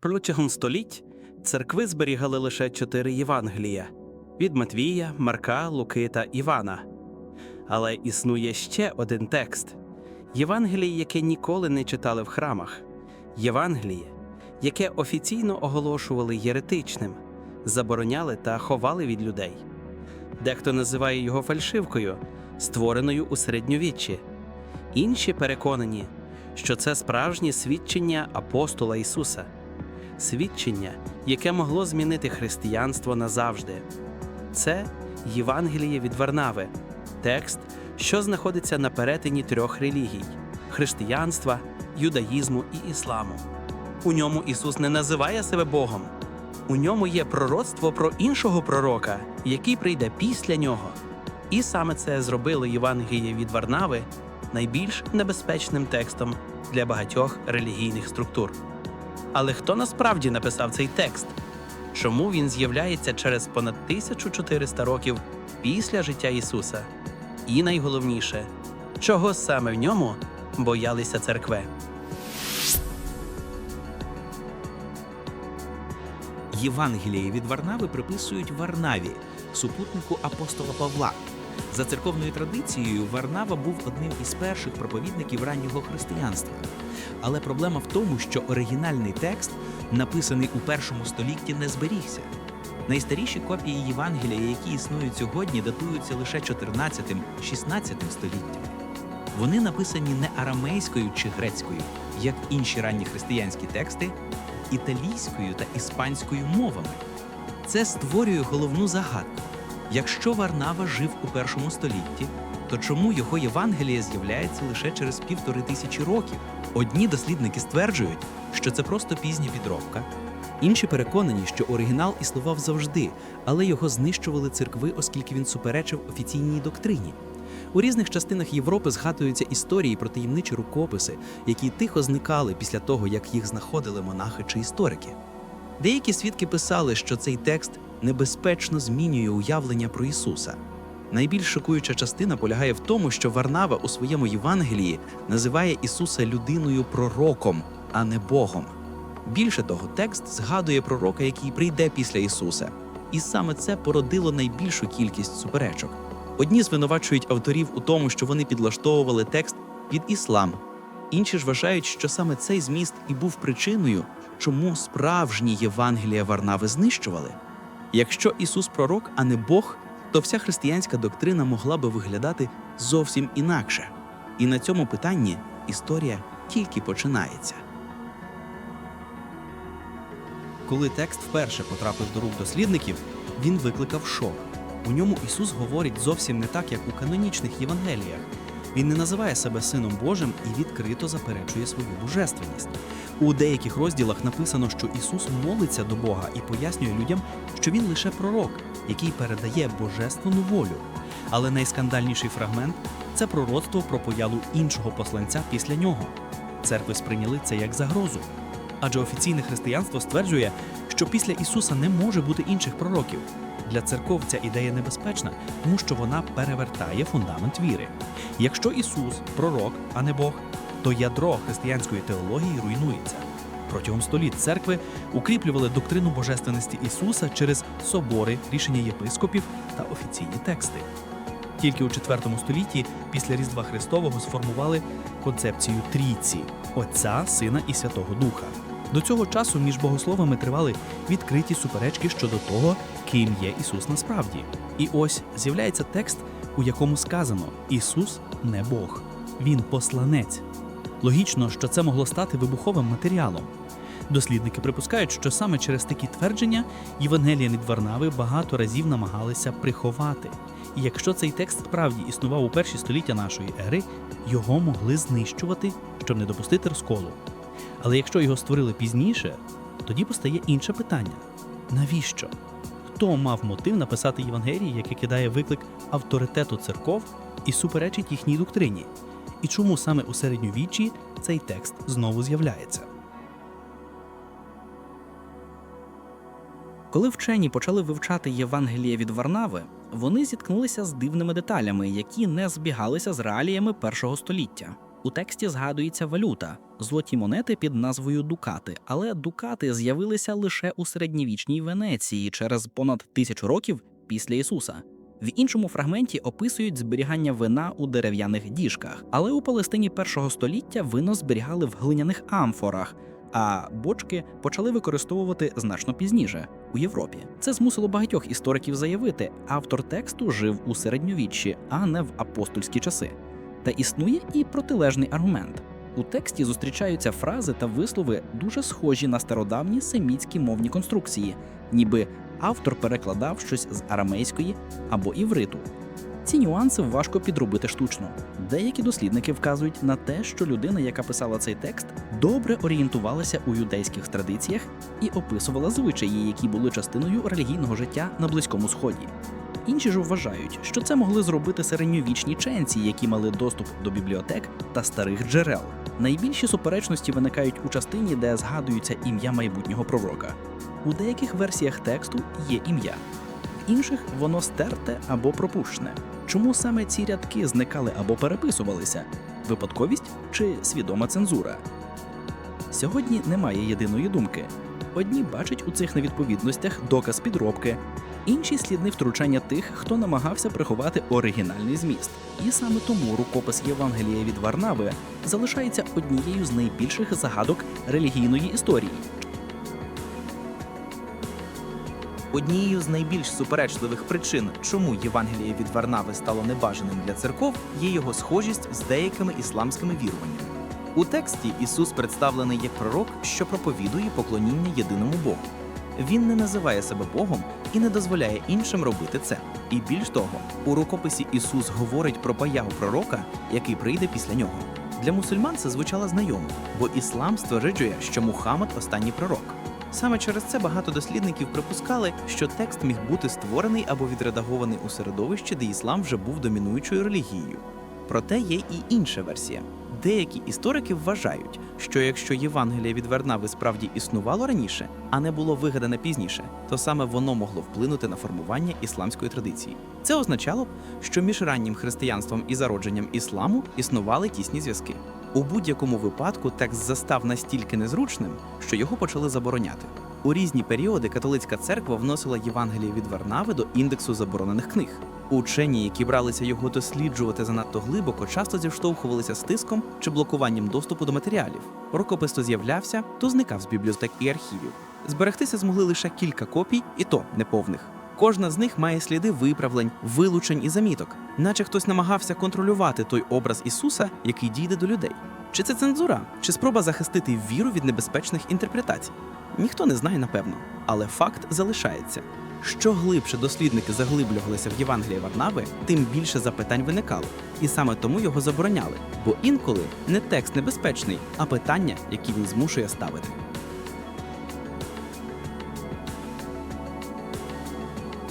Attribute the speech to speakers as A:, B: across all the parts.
A: Протягом століть церкви зберігали лише чотири Євангелія від Матвія, Марка, Луки та Івана. Але існує ще один текст Євангеліє, яке ніколи не читали в храмах, Євангеліє, яке офіційно оголошували єретичним, забороняли та ховали від людей. Дехто називає його фальшивкою, створеною у середньовіччі. Інші переконані, що це справжнє свідчення апостола Ісуса, свідчення, яке могло змінити християнство назавжди. Це Євангеліє від Варнави, текст, що знаходиться на перетині трьох релігій християнства, юдаїзму і ісламу. У ньому Ісус не називає себе Богом. У ньому є пророцтво про іншого пророка, який прийде після нього. І саме це зробило Євангеліє від Варнави найбільш небезпечним текстом для багатьох релігійних структур. Але хто насправді написав цей текст? Чому він з'являється через понад 1400 років після життя Ісуса? І найголовніше, чого саме в ньому боялися церкви?
B: Євангеліє від Варнави приписують Варнаві, супутнику апостола Павла. За церковною традицією, Варнава був одним із перших проповідників раннього християнства. Але проблема в тому, що оригінальний текст, написаний у першому столітті, не зберігся. Найстаріші копії Євангелія, які існують сьогодні, датуються лише 14-16 століттям. Вони написані не арамейською чи грецькою, як інші ранні християнські тексти, італійською та іспанською мовами. Це створює головну загадку. Якщо Варнава жив у першому столітті, то чому його Євангеліє з'являється лише через півтори тисячі років? Одні дослідники стверджують, що це просто пізня підробка. Інші переконані, що оригінал існував завжди, але його знищували церкви, оскільки він суперечив офіційній доктрині. У різних частинах Європи згадуються історії про таємничі рукописи, які тихо зникали після того, як їх знаходили монахи чи історики. Деякі свідки писали, що цей текст небезпечно змінює уявлення про Ісуса. Найбільш шокуюча частина полягає в тому, що Варнава у своєму Євангелії називає Ісуса людиною пророком, а не Богом. Більше того, текст згадує пророка, який прийде після Ісуса. І саме це породило найбільшу кількість суперечок. Одні звинувачують авторів у тому, що вони підлаштовували текст під іслам. Інші ж вважають, що саме цей зміст і був причиною, чому справжні Євангелія Варнави знищували. Якщо Ісус пророк, а не Бог, то вся християнська доктрина могла би виглядати зовсім інакше. І на цьому питанні історія тільки починається. Коли текст вперше потрапив до рук дослідників, він викликав шок. У ньому Ісус говорить зовсім не так, як у канонічних Євангеліях. Він не називає себе Сином Божим і відкрито заперечує свою божественність. У деяких розділах написано, що Ісус молиться до Бога і пояснює людям, що він лише пророк, який передає божественну волю. Але найскандальніший фрагмент це пророцтво про появу іншого посланця після нього. Церкви сприйняли це як загрозу. Адже офіційне християнство стверджує, що після Ісуса не може бути інших пророків. Для церков ця ідея небезпечна, тому що вона перевертає фундамент віри. Якщо Ісус пророк, а не Бог, то ядро християнської теології руйнується. Протягом століть церкви укріплювали доктрину божественності Ісуса через собори, рішення єпископів та офіційні тексти. Тільки у IV столітті після Різдва Христового сформували концепцію трійці Отця, Сина і Святого Духа. До цього часу між богословами тривали відкриті суперечки щодо того, ким є Ісус насправді. І ось з'являється текст, у якому сказано: Ісус не Бог, Він посланець. Логічно, що це могло стати вибуховим матеріалом. Дослідники припускають, що саме через такі твердження Євангелія від Варнави багато разів намагалися приховати. І якщо цей текст справді існував у перші століття нашої ери, його могли знищувати, щоб не допустити розколу. Але якщо його створили пізніше, тоді постає інше питання: навіщо? Хто мав мотив написати Євангеліє, яке кидає виклик авторитету церков і суперечить їхній доктрині? І чому саме у середньовіччі цей текст знову з'являється?
C: Коли вчені почали вивчати Євангеліє від Варнави, вони зіткнулися з дивними деталями, які не збігалися з реаліями першого століття. У тексті згадується валюта золоті монети під назвою Дукати, але дукати з'явилися лише у середньовічній Венеції через понад тисячу років після Ісуса. В іншому фрагменті описують зберігання вина у дерев'яних діжках, але у Палестині першого століття вино зберігали в глиняних амфорах, а бочки почали використовувати значно пізніше у Європі. Це змусило багатьох істориків заявити, автор тексту жив у середньовіччі, а не в апостольські часи. Та існує і протилежний аргумент. У тексті зустрічаються фрази та вислови дуже схожі на стародавні семітські мовні конструкції, ніби автор перекладав щось з арамейської або івриту. Ці нюанси важко підробити штучно. Деякі дослідники вказують на те, що людина, яка писала цей текст, добре орієнтувалася у юдейських традиціях і описувала звичаї, які були частиною релігійного життя на Близькому Сході. Інші ж вважають, що це могли зробити середньовічні ченці, які мали доступ до бібліотек та старих джерел. Найбільші суперечності виникають у частині, де згадується ім'я майбутнього пророка. У деяких версіях тексту є ім'я, в інших воно стерте або пропущене. Чому саме ці рядки зникали або переписувалися? Випадковість чи свідома цензура? Сьогодні немає єдиної думки. Одні бачать у цих невідповідностях доказ підробки, інші слідни втручання тих, хто намагався приховати оригінальний зміст. І саме тому рукопис Євангелія від Варнави залишається однією з найбільших загадок релігійної історії.
D: Однією з найбільш суперечливих причин, чому Євангеліє від Варнави стало небажаним для церков, є його схожість з деякими ісламськими віруваннями. У тексті Ісус представлений як пророк, що проповідує поклоніння єдиному Богу. Він не називає себе Богом і не дозволяє іншим робити це. І більш того, у рукописі Ісус говорить про появу пророка, який прийде після нього. Для мусульман це звучало знайомо, бо іслам стверджує, що Мухаммад останній пророк. Саме через це багато дослідників припускали, що текст міг бути створений або відредагований у середовищі, де іслам вже був домінуючою релігією. Проте є і інша версія. Деякі історики вважають, що якщо Євангеліє від Варнави справді існувало раніше, а не було вигадане пізніше, то саме воно могло вплинути на формування ісламської традиції. Це означало б, що між раннім християнством і зародженням ісламу існували тісні зв'язки. У будь-якому випадку текст застав настільки незручним, що його почали забороняти. У різні періоди католицька церква вносила Євангеліє від Варнави до індексу заборонених книг. Учені, які бралися його досліджувати занадто глибоко, часто зіштовхувалися з тиском чи блокуванням доступу до матеріалів. Рукопис то з'являвся, то зникав з бібліотек і архівів. Зберегтися змогли лише кілька копій, і то неповних. Кожна з них має сліди виправлень, вилучень і заміток, наче хтось намагався контролювати той образ Ісуса, який дійде до людей. Чи це цензура, чи спроба захистити віру від небезпечних інтерпретацій? Ніхто не знає напевно, але факт залишається. Що глибше дослідники заглиблювалися в Євангелії Варнави, тим більше запитань виникало, і саме тому його забороняли. Бо інколи не текст небезпечний, а питання, які він змушує ставити.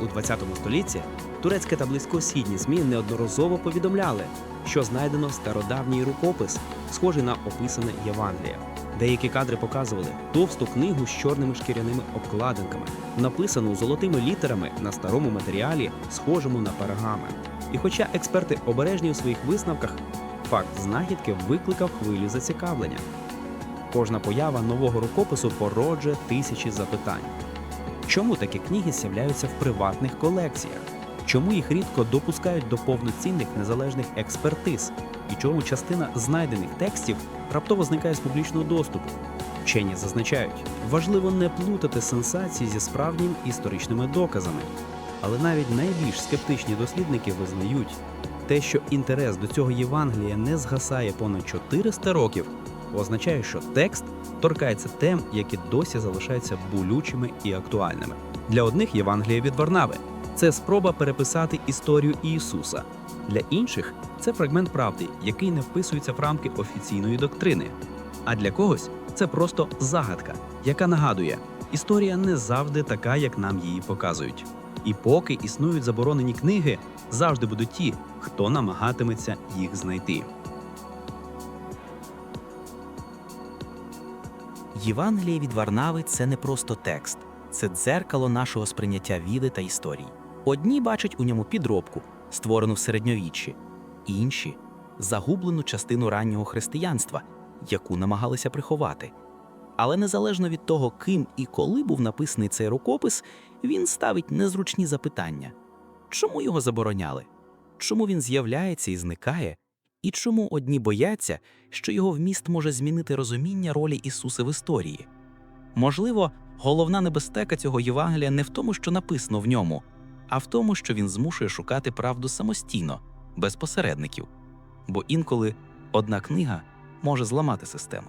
E: У 20 столітті турецьке та близькосхідні ЗМІ неодноразово повідомляли, що знайдено стародавній рукопис, схожий на описане Євангеліє. Деякі кадри показували товсту книгу з чорними шкіряними обкладинками, написану золотими літерами на старому матеріалі, схожому на пергамент. І хоча експерти обережні у своїх висновках, факт знахідки викликав хвилю зацікавлення. Кожна поява нового рукопису породжує тисячі запитань. Чому такі книги з'являються в приватних колекціях? Чому їх рідко допускають до повноцінних незалежних експертиз? І чому частина знайдених текстів раптово зникає з публічного доступу? Вчені зазначають, важливо не плутати сенсації зі справжніми історичними доказами. Але навіть найбільш скептичні дослідники визнають, те, що інтерес до цього Євангелія не згасає понад 400 років, означає, що текст торкається тем, які досі залишаються болючими і актуальними. Для одних Євангеліє від Варнави це спроба переписати історію Ісуса. Для інших це фрагмент правди, який не вписується в рамки офіційної доктрини. А для когось це просто загадка, яка нагадує, історія не завжди така, як нам її показують. І поки існують заборонені книги, завжди будуть ті, хто намагатиметься їх знайти.
D: Євангеліє від Варнави це не просто текст, це дзеркало нашого сприйняття віди та історії. Одні бачать у ньому підробку, створену в середньовіччі, інші
F: загублену частину раннього християнства, яку намагалися приховати. Але незалежно від того, ким і коли був написаний цей рукопис, він ставить незручні запитання: чому його забороняли? Чому він з'являється і зникає? І чому одні бояться, що його вміст може змінити розуміння ролі Ісуса в історії? Можливо, головна небезпека цього Євангелія не в тому, що написано в ньому, а в тому, що він змушує шукати правду самостійно, без посередників. Бо інколи одна книга може зламати систему.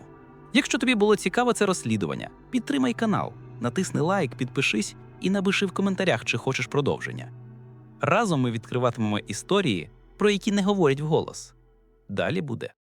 F: Якщо тобі було цікаво це розслідування, підтримай канал, натисни лайк, підпишись і напиши в коментарях, чи хочеш продовження. Разом ми відкриватимемо історії, про які не говорять вголос. Далі буде.